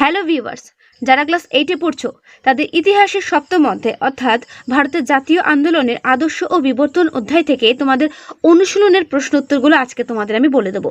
Hello viewers, যারা class এইটে পড়ছো, তাদের ইতিহাসের সপ্তম অধ্যায়, অর্থাৎ ভারতের জাতীয় আন্দোলনের আদর্শ ও বিবর্তন অধ্যায় থেকে তোমাদের অনুশীলনের প্রশ্ন উত্তরগুলো আজকে তোমাদের আমি বলে দেবো।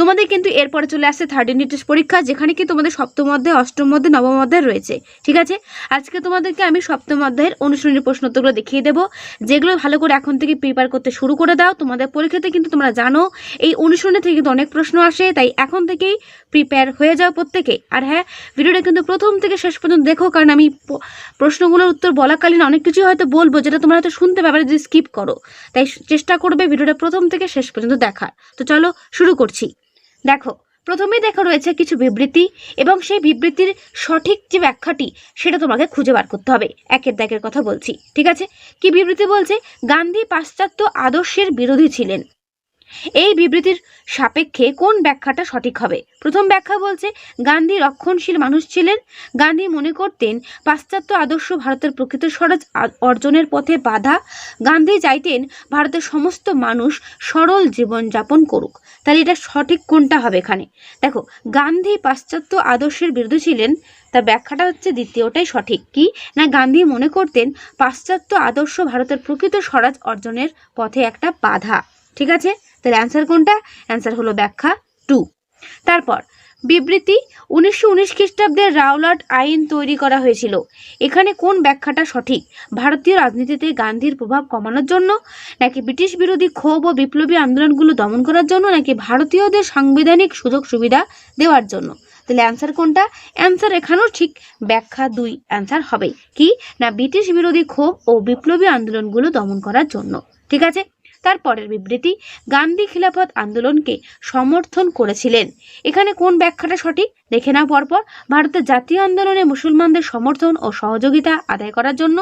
তোমাদের কিন্তু এরপরে চলে আসছে থার্ড ইউনিট টেস্ট পরীক্ষা, যেখানে কি তোমাদের সপ্তম অধ্যায়, অষ্টম অধ্যায়, নবম অধ্যায় রয়েছে, ঠিক আছে? আজকে তোমাদেরকে আমি সপ্তম অধ্যায়ের অনুশীলনের প্রশ্ন উত্তরগুলো দেখিয়ে দেবো, যেগুলো ভালো করে এখন থেকে প্রিপেয়ার করতে শুরু করে দাও। তোমাদের পরীক্ষাতে কিন্তু তোমরা জানো, এই অনুশীলনে থেকে কিন্তু অনেক প্রশ্ন আসে, তাই এখন থেকেই প্রিপেয়ার হয়ে যাও প্রত্যেকে। আর হ্যাঁ ভিডিওটা কিন্তু প্রথম থেকে শেষ পর্যন্ত দেখো, কারণ আমি প্রশ্নগুলোর উত্তর বলাকালীন অনেক কিছুই হয়তো বলব, যেটা তোমরা হয়তো শুনতে পাবে যদি স্কিপ করো। তাই চেষ্টা করবে ভিডিওটা প্রথম থেকে শেষ পর্যন্ত দেখার। তো চলো শুরু করছি। দেখো, প্রথমেই দেখা রয়েছে কিছু বিবৃতি, এবং সেই বিবৃতির সঠিক যে ব্যাখ্যাটি, সেটা তোমাকে খুঁজে বার করতে হবে। একের দাগের কথা বলছি, ঠিক আছে? কি বিবৃতি বলছে? গান্ধী পাশ্চাত্য আদর্শের বিরোধী ছিলেন। এই বিবৃতির সাপেক্ষে কোন ব্যাখ্যাটা সঠিক হবে? প্রথম ব্যাখ্যা বলছে, গান্ধী রক্ষণশীল মানুষ ছিলেন। গান্ধী মনে করতেন, পাশ্চাত্য আদর্শ ভারতের প্রকৃত স্বরাজ অর্জনের পথে বাধা। গান্ধী চাইতেন ভারতের সমস্ত মানুষ সরল জীবনযাপন করুক। তাহলে এটা সঠিক কোনটা হবে এখানে? দেখো, গান্ধী পাশ্চাত্য আদর্শের বিরুদ্ধে ছিলেন, তার ব্যাখ্যাটা হচ্ছে দ্বিতীয়টাই সঠিক। কি? না, গান্ধী মনে করতেন পাশ্চাত্য আদর্শ ভারতের প্রকৃত স্বরাজ অর্জনের পথে একটা বাধা। ঠিক আছে? তাহলে অ্যান্সার কোনটা? অ্যান্সার হলো ব্যাখ্যা টু। তারপর, বিবৃতি উনিশশো উনিশ খ্রিস্টাব্দের রাওলাট আইন তৈরি করা হয়েছিল। এখানে কোন ব্যাখ্যাটা সঠিক? ভারতীয় রাজনীতিতে গান্ধীর প্রভাব কমানোর জন্য, নাকি ব্রিটিশ বিরোধী ক্ষোভ ও বিপ্লবী আন্দোলনগুলো দমন করার জন্য, নাকি ভারতীয়দের সাংবিধানিক সুযোগ সুবিধা দেওয়ার জন্য? তাহলে অ্যান্সার কোনটা? অ্যান্সার এখানেও ঠিক, ব্যাখ্যা দুই অ্যান্সার হবে। কি? না, ব্রিটিশ বিরোধী ক্ষোভ ও বিপ্লবী আন্দোলনগুলো দমন করার জন্য। ঠিক আছে? তারপরের বিবৃতি গান্ধী খিলাফত আন্দোলনকে সমর্থন করেছিলেন। এখানে কোন ব্যাখ্যাটা সঠিক? দেখে নাও পরপর। ভারতের জাতীয় আন্দোলনে মুসলমানদের সমর্থন ও সহযোগিতা আদায় করার জন্য,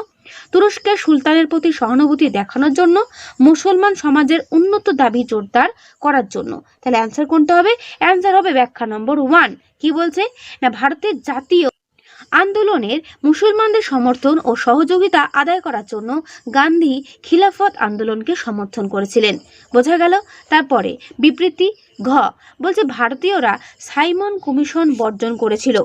তুরস্কের সুলতানের প্রতি সহানুভূতি দেখানোর জন্য, মুসলমান সমাজের উন্নত দাবি জোরদার করার জন্য। তাহলে অ্যান্সার কোনটা হবে? অ্যান্সার হবে ব্যাখ্যা নম্বর ওয়ান কি বলছে? না, ভারতের জাতীয় আন্দোলনের মুসলমানদের সমর্থন ও সহযোগিতা আদায় করার জন্য গান্ধী খিলাফত আন্দোলনকে সমর্থন করেছিলেন। বোঝা গেল, তারপরে বিবৃতি ঘ, বলছে ভারতীয়রা সাইমন কমিশন বর্জন করেছিল।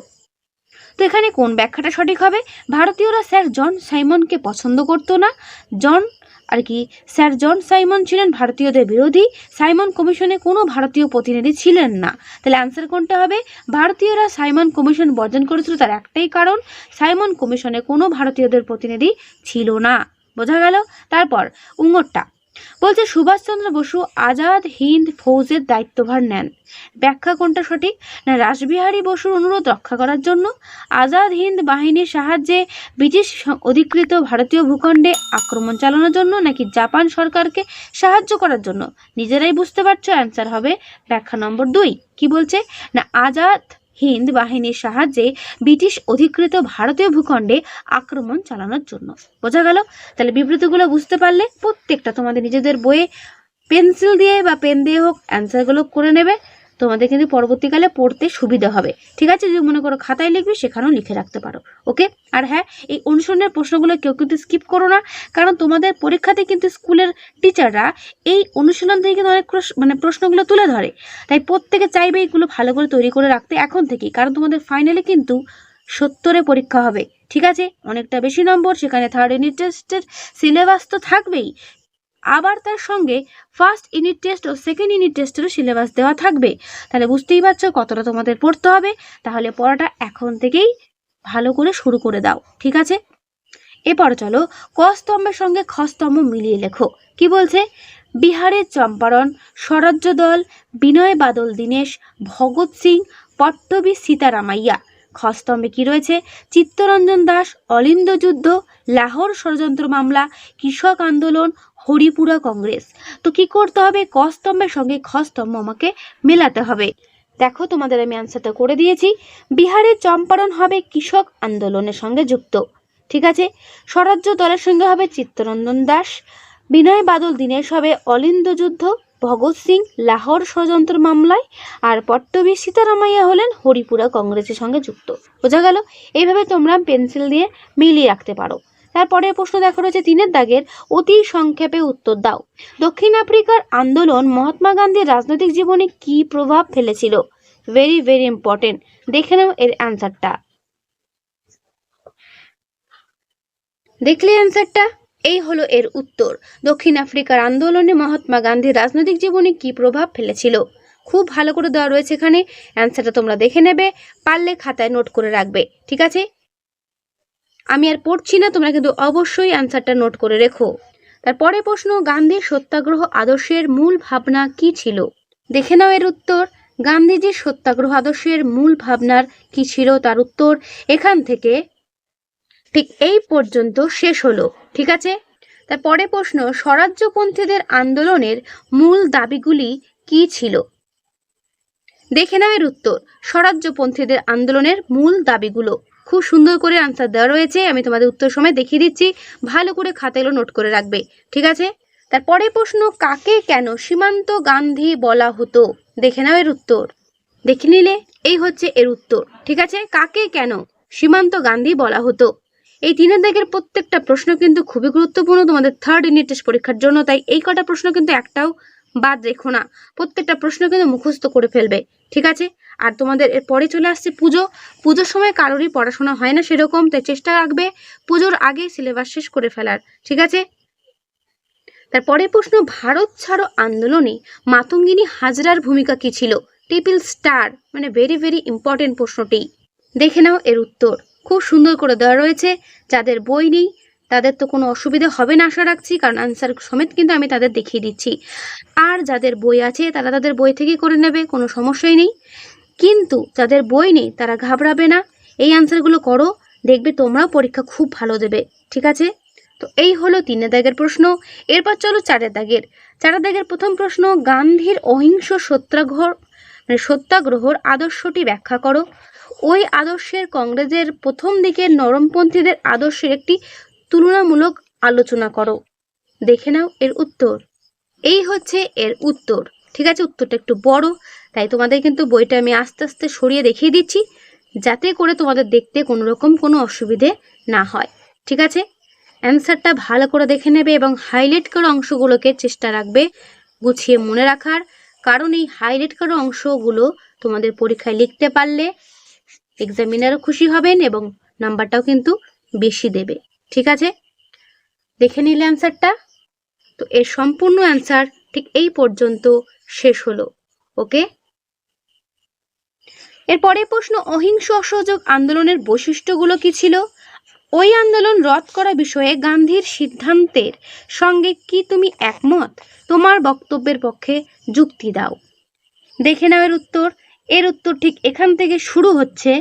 তো এখানে কোন ব্যাখ্যাটা সঠিক হবে? ভারতীয়রা স্যার জন সাইমনকে পছন্দ করতো না। জন আর কি স্যার জন সাইমন ছিলেন ভারতীয়দের বিরোধী, সাইমন কমিশনে কোনো ভারতীয় প্রতিনিধি ছিলেন না। তাহলে অ্যান্সার কোনটা হবে? ভারতীয়রা সাইমন কমিশন বর্জন করেছিল তার একটাই কারণ, সাইমন কমিশনে কোনো ভারতীয়দের প্রতিনিধি ছিল না। বোঝা গেল? তারপর উঙ্গরটা বলছে সুভাষচন্দ্র বসু আজাদ হিন্দ ফৌজের দায়িত্বভার নেন। ব্যাখ্যা কোনটা সঠিক? না, রাসবিহারী বসুর অনুরোধ রক্ষা করার জন্য? আজাদ হিন্দ বাহিনীর সাহায্যে ব্রিটিশ অধিকৃত ভারতীয় ভূখণ্ডে আক্রমণ চালানোর জন্য নাকি জাপান সরকারকে সাহায্য করার জন্য? নিজেরাই বুঝতে পারছ, অ্যান্সার হবে ব্যাখ্যা নম্বর দুই। কি বলছে? না, আজাদ হিন্দ বাহিনীর সাহায্যে ব্রিটিশ অধিকৃত ভারতীয় ভূখণ্ডে আক্রমণ চালানোর জন্য। বোঝা গেল? তাহলে বিবৃতিগুলো বুঝতে পারলে প্রত্যেকটা তোমাদের নিজেদের বইয়ে পেন্সিল দিয়ে বা পেন দিয়ে হোক অ্যান্সারগুলো করে নেবে। তোমাদের কিন্তু পরবর্তীকালে পড়তে সুবিধা হবে। ঠিক আছে? যদি মনে করো খাতায় লিখবে, সেখানেও লিখে রাখতে পারো। ওকে? আর হ্যাঁ এই অনুসরণের প্রশ্নগুলো কেউ কিন্তু স্কিপ করো না, কারণ তোমাদের পরীক্ষাতে কিন্তু স্কুলের টিচাররা এই অনুশীলন থেকে কিন্তু অনেক মানে প্রশ্নগুলো তুলে ধরে। তাই প্রত্যেকে চাইবে এইগুলো ভালো করে তৈরি করে রাখতে এখন থেকেই, কারণ তোমাদের ফাইনালে কিন্তু সত্তরে পরীক্ষা হবে। ঠিক আছে? অনেকটা বেশি নম্বর, সেখানে থার্ড ইউনিট টেস্টের সিলেবাস তো থাকবেই। আবার তার সঙ্গে ফার্স্ট ইউনিট টেস্ট ও সেকেন্ড ইউনিট টেস্টেরও সিলেবাস দেওয়া থাকবে। তাহলে বুঝতেই পারছ কতটা তোমাদের পড়তে হবে। তাহলে পড়াটা এখন থেকেই ভালো করে শুরু করে দাও, ঠিক আছে? এরপর চলো ক স্তম্ভের সঙ্গে খ স্তম্ভ মিলিয়ে লেখো। কি বলছে? বিহারের চম্পারণ, স্বরাজ্য দল, বিনয় বাদল দীনেশ, ভগৎ সিং, পট্টবী সীতারামাইয়া। খস্তম্ভে কি রয়েছে? চিত্তরঞ্জন দাস অলিন্দ যুদ্ধ, লাহোর ষড়যন্ত্র মামলা, কৃষক আন্দোলন হরিপুরা কংগ্রেস। তো কি করতে হবে? ক স্তম্ভের সঙ্গে খ স্তম্ভ আমাকে মেলাতে হবে। দেখো, তোমাদের আমি অ্যান্সারটা করে দিয়েছি। বিহারের চম্পারণ হবে কৃষক আন্দোলনের সঙ্গে যুক্ত। ঠিক আছে? স্বরাজ্য দলের সঙ্গে হবে চিত্তরঞ্জন দাস। বিনয় বাদল দীনেশ হবে অলিন্দ যুদ্ধ, ভগৎ সিং, লাহোর ষড়যন্ত্র মামলায়, আর পট্টবী সীতারামাইয়া হলেন হরিপুরা কংগ্রেসের সঙ্গে যুক্ত। বোঝা গেল? এইভাবে তোমরা পেন্সিল দিয়ে মিলিয়ে রাখতে পারো। তারপরের প্রশ্ন দেখা রয়েছে, তিনের দাগের অতি সংক্ষেপে উত্তর দাও। দক্ষিণ আফ্রিকার আন্দোলন মহাত্মা গান্ধীর রাজনৈতিক জীবনে কী প্রভাব ফেলেছিল? ভেরি ভেরি ইম্পর্টেন্ট দেখে নাও এর অ্যান্সারটা দেখলে অ্যান্সারটা এই হলো এর উত্তর। দক্ষিণ আফ্রিকার আন্দোলনে মহাত্মা গান্ধীর রাজনৈতিক জীবনে কি প্রভাব ফেলেছিল? খুব ভালো করে দেওয়া রয়েছে এখানে। অ্যান্সারটা তোমরা দেখে নেবে, পারলে খাতায় নোট করে রাখবে। ঠিক আছে? আমি আর পড়ছি না, তোমরা কিন্তু অবশ্যই অ্যান্সারটা নোট করে রেখো। তারপরে প্রশ্ন, গান্ধীর সত্যাগ্রহ আদর্শের মূল ভাবনা কি ছিল? দেখে নাও এর উত্তর। গান্ধীজির সত্যাগ্রহ আদর্শের মূল ভাবনার কি ছিল তার উত্তর এখান থেকে ঠিক এই পর্যন্ত শেষ হলো, ঠিক আছে? তারপরে প্রশ্ন, স্বরাজ্যপন্থীদের আন্দোলনের মূল দাবিগুলি কি ছিল? দেখে নাও এর উত্তর। স্বরাজ্যপন্থীদের আন্দোলনের মূল দাবিগুলো। খুব সুন্দর করে আনসার দেওয়া রয়েছে, আমি তোমাদের উত্তর সময় দেখিয়ে দিচ্ছি। ভালো করে খাতাগুলো নোট করে রাখবে, ঠিক আছে? তারপরে প্রশ্ন, কাকে কেন সীমান্ত গান্ধী বলা হতো? দেখে নাও এর উত্তর। দেখে নিলে, এই হচ্ছে এর উত্তর, ঠিক আছে? কাকে কেন সীমান্ত গান্ধী বলা হতো? এই তিনের দাগের প্রত্যেকটা প্রশ্ন কিন্তু খুবই গুরুত্বপূর্ণ, তোমাদের থার্ড ইউনিট টেস্ট পরীক্ষার জন্য, তাই এই কটা প্রশ্ন কিন্তু একটাও বাদ রেখো না। প্রত্যেকটা প্রশ্ন কিন্তু মুখস্থ করে ফেলবে। ঠিক আছে? আর তোমাদের এর পরে চলে আসছে পুজো। পুজোর সময় কারোরই পড়াশোনা হয় না সেরকম, তাই চেষ্টা রাখবে পুজোর আগে সিলেবাস শেষ করে ফেলার। ঠিক আছে? তারপরে প্রশ্ন, ভারত ছাড়ো আন্দোলনে মাতঙ্গিনী হাজরার ভূমিকা কি ছিল? টিপিল স্টার মানে ভেরি ভেরি ইম্পর্টেন্ট প্রশ্নটি। দেখে নাও এর উত্তর। খুব সুন্দর করে দেওয়া রয়েছে। যাদের বই নেই তাদের তো কোনো অসুবিধে হবে না, আশা রাখছি। কারণ আনসার সমেত কিন্তু আমি তাদের দেখিয়ে দিচ্ছি। আর যাদের বই আছে, তারা তাদের বই থেকেই করে নেবে, কোনো সমস্যাই নেই। কিন্তু যাদের বই নেই, তারা ঘাবড়াবে না। এই আনসারগুলো করো, দেখবে তোমরাও পরীক্ষা খুব ভালো দেবে। ঠিক আছে? তো এই হলো তিনের দাগের প্রশ্ন। এরপর চলো চারের দাগের। চারের দাগের প্রথম প্রশ্ন, গান্ধীর অহিংস সত্যাগ্রহ মানে সত্যাগ্রহর আদর্শটি ব্যাখ্যা করো। ওই আদর্শের কংগ্রেসের প্রথম দিকের নরমপন্থীদের আদর্শের একটি তুলনামূলক আলোচনা করো। দেখে নাও এর উত্তর। এই হচ্ছে এর উত্তর। ঠিক আছে, উত্তরটা একটু বড়, তাই তোমাদের কিন্তু বইটা আমি আস্তে আস্তে সরিয়ে দেখিয়ে দিচ্ছি, যাতে করে তোমাদের দেখতে কোনো রকম কোনো অসুবিধে না হয়। ঠিক আছে? অ্যান্সারটা ভালো করে দেখে নেবে এবং হাইলাইট করা অংশগুলোকে চেষ্টা রাখবে গুছিয়ে মনে রাখার, কারণ এই হাইলাইট করা অংশগুলো তোমাদের পরীক্ষায় লিখতে পারলে এক্সামিনারও খুশি হবেন এবং নাম্বারটাও কিন্তু বেশি দেবে। ঠিক আছে? দেখে নিলে অ্যান্সারটা তো এর সম্পূর্ণ অ্যান্সার ঠিক এই পর্যন্ত শেষ হলো ওকে এরপরে প্রশ্ন, অহিংস অসহযোগ আন্দোলনের বৈশিষ্ট্যগুলো কি ছিল? ওই আন্দোলন রদ করা বিষয়ে গান্ধীর সিদ্ধান্তের সঙ্গে কি তুমি একমত? তোমার বক্তব্যের পক্ষে যুক্তি দাও। দেখে নাও এর উত্তর। এর উত্তর ঠিক এখান থেকে শুরু হচ্ছে।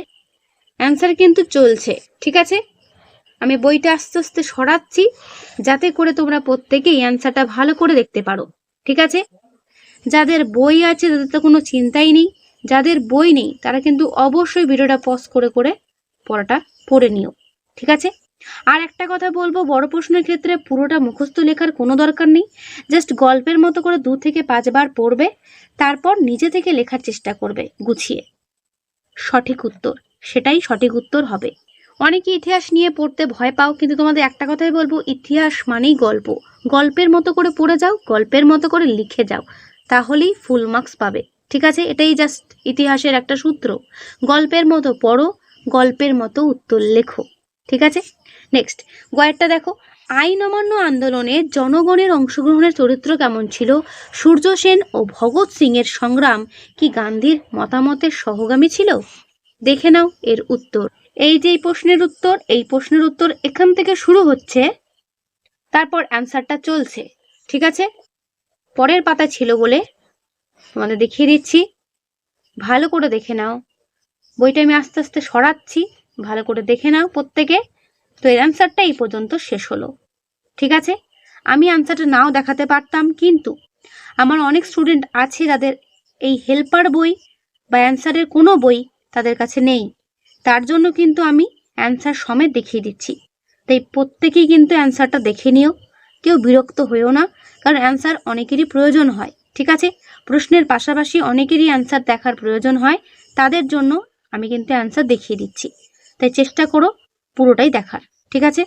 অ্যান্সার কিন্তু চলছে, ঠিক আছে? আমি বইটা আস্তে আস্তে সরাচ্ছি, যাতে করে তোমরা প্রত্যেকেই অ্যান্সারটা ভালো করে দেখতে পারো। ঠিক আছে? যাদের বই আছে, তাদের তো কোনো চিন্তাই নেই। যাদের বই নেই, তারা কিন্তু অবশ্যই ভিডিওটা পজ করে করে পড়াটা পড়ে নিও। ঠিক আছে? আর একটা কথা বলব, বড় প্রশ্নের ক্ষেত্রে পুরোটা মুখস্থ লেখার কোনো দরকার নেই। জাস্ট গল্পের মতো করে দু থেকে পাঁচবার পড়বে, তারপর নিজে থেকে লেখার চেষ্টা করবে, গুছিয়ে। সঠিক উত্তর, সেটাই সঠিক উত্তর হবে। অনেকে ইতিহাস নিয়ে পড়তে ভয় পাও, কিন্তু তোমাদের একটা কথাই বলব, ইতিহাস মানেই গল্প। গল্পের মতো করে পড়ে যাও, গল্পের মতো করে লিখে যাও, তাহলেই ফুল মার্কস পাবে। ঠিক আছে? এটাই জাস্ট ইতিহাসের একটা সূত্র। গল্পের মতো পড়ো, গল্পের মতো উত্তর লেখো। ঠিক আছে? নেক্সট গয়েরটা দেখো। আইন অমান্য আন্দোলনে জনগণের অংশগ্রহণের চরিত্র কেমন ছিল? সূর্য সেন ও ভগৎ সিং এর সংগ্রাম কি গান্ধীর মতামতের সহগামী ছিল? দেখে নাও এর উত্তর। এই যে এই প্রশ্নের উত্তর, এই প্রশ্নের উত্তর এখান থেকে শুরু হচ্ছে, তারপর অ্যান্সারটা চলছে, ঠিক আছে? পরের পাতা ছিল বলে তোমাদের দেখিয়ে দিচ্ছি। ভালো করে দেখে নাও। বইটা আমি আস্তে আস্তে সরাচ্ছি, ভালো করে দেখে নাও প্রত্যেকে। তো এর অ্যান্সারটা এই পর্যন্ত শেষ হলো, ঠিক আছে? আমি অ্যান্সারটা নাও দেখাতে পারতাম, কিন্তু আমার অনেক স্টুডেন্ট আছে যাদের এই হেল্পার বই বা অ্যান্সারের কোনো বই তাদের কাছে নেই। তার জন্য কিন্তু আমি অ্যান্সার সমেত দেখিয়ে দিচ্ছি। তাই প্রত্যেকেই কিন্তু অ্যান্সারটা দেখে নিও। কেউ বিরক্ত হয়েও না, কারণ অ্যান্সার অনেকেরই প্রয়োজন হয়, ঠিক আছে? প্রশ্নের পাশাপাশি অনেকেরই অ্যান্সার দেখার প্রয়োজন হয়, তাদের জন্য আমি কিন্তু অ্যান্সার দেখিয়ে দিচ্ছি। তাই চেষ্টা করো পুরোটাই দেখার, ঠিক আছে?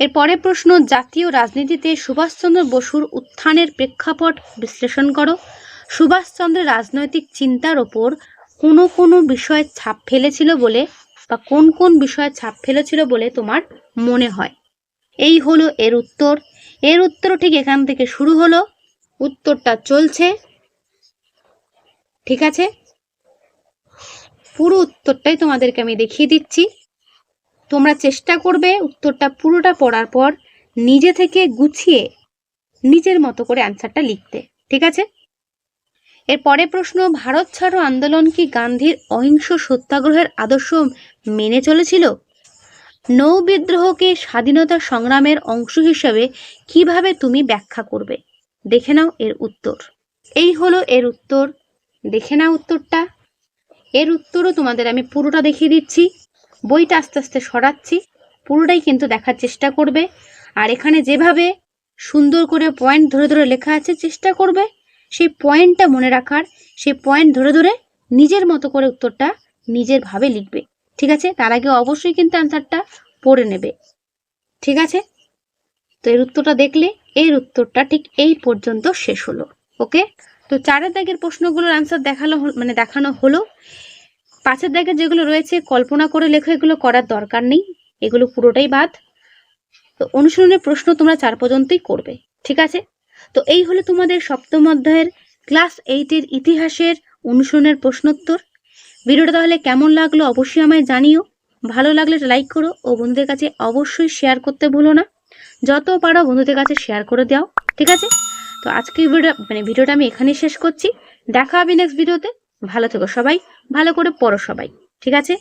এর পরের প্রশ্ন, জাতীয় রাজনীতিতে সুভাষচন্দ্র বসুর উত্থানের প্রেক্ষাপট বিশ্লেষণ করো। সুভাষচন্দ্রের রাজনৈতিক চিন্তার ওপর কোনো কোনো বিষয়ে ছাপ ফেলেছিল বলে বা কোন কোন বিষয়ে ছাপ ফেলেছিল বলে তোমার মনে হয়? এই হলো এর উত্তর। এর উত্তর ঠিক এখান থেকে শুরু হলো। উত্তরটা চলছে। ঠিক আছে? পুরো উত্তরটাই তোমাদেরকে আমি দেখিয়ে দিচ্ছি। তোমরা চেষ্টা করবে উত্তরটা পুরোটা পড়ার পর নিজে থেকে গুছিয়ে নিজের মতো করে অ্যান্সারটা লিখতে। ঠিক আছে? এর পরে প্রশ্ন, ভারত ছাড়ো আন্দোলন কি গান্ধীর অহিংস সত্যাগ্রহের আদর্শ মেনে চলেছিল? নৌ বিদ্রোহকে স্বাধীনতা সংগ্রামের অংশ হিসেবে কীভাবে তুমি ব্যাখ্যা করবে? দেখে নাও এর উত্তর। এই হলো এর উত্তর। দেখে নাও উত্তরটা। এর উত্তরও তোমাদের আমি পুরোটা দেখিয়ে দিচ্ছি। বইটা আস্তে আস্তে সরাচ্ছি। পুরোটাই কিন্তু দেখার চেষ্টা করবে। আর এখানে যেভাবে সুন্দর করে পয়েন্ট ধরে ধরে লেখা আছে, চেষ্টা করবে। সেই পয়েন্টটা মনে রাখার, সেই পয়েন্ট ধরে ধরে নিজের মতো করে উত্তরটা নিজের ভাবে লিখবে। ঠিক আছে? তার আগে অবশ্যই কিন্তু অ্যান্সারটা পড়ে নেবে। ঠিক আছে? তো এর উত্তরটা দেখলে, এর উত্তরটা ঠিক এই পর্যন্ত শেষ হলো। ওকে? তো চারের দাগের প্রশ্নগুলোর অ্যান্সার দেখাল মানে দেখানো হলো। পাঁচের দাগের যেগুলো রয়েছে, কল্পনা করে লেখো, এগুলো করার দরকার নেই। এগুলো পুরোটাই বাদ। তো অনুশীলনের প্রশ্ন তোমরা চার পর্যন্তই করবে। ঠিক আছে? তো এই হলো তোমাদের সপ্তম অধ্যায়ের ক্লাস এইটের ইতিহাসের অনুশীলনের প্রশ্নোত্তর। ভিডিওটা তাহলে কেমন লাগল অবশ্যই আমায় জানিও। ভালো লাগলে লাইক করো ও বন্ধুদের কাছে অবশ্যই শেয়ার করতে ভুলো না। যত পারো বন্ধুদের কাছে শেয়ার করে দাও, ঠিক আছে? তো আজকে ভিডিও মানে ভিডিওটা আমি এখানেই শেষ করছি। দেখা হবে নেক্সট ভিডিওতে ভালো থেকো সবাই, ভালো করে পড়ো সবাই, ঠিক আছে?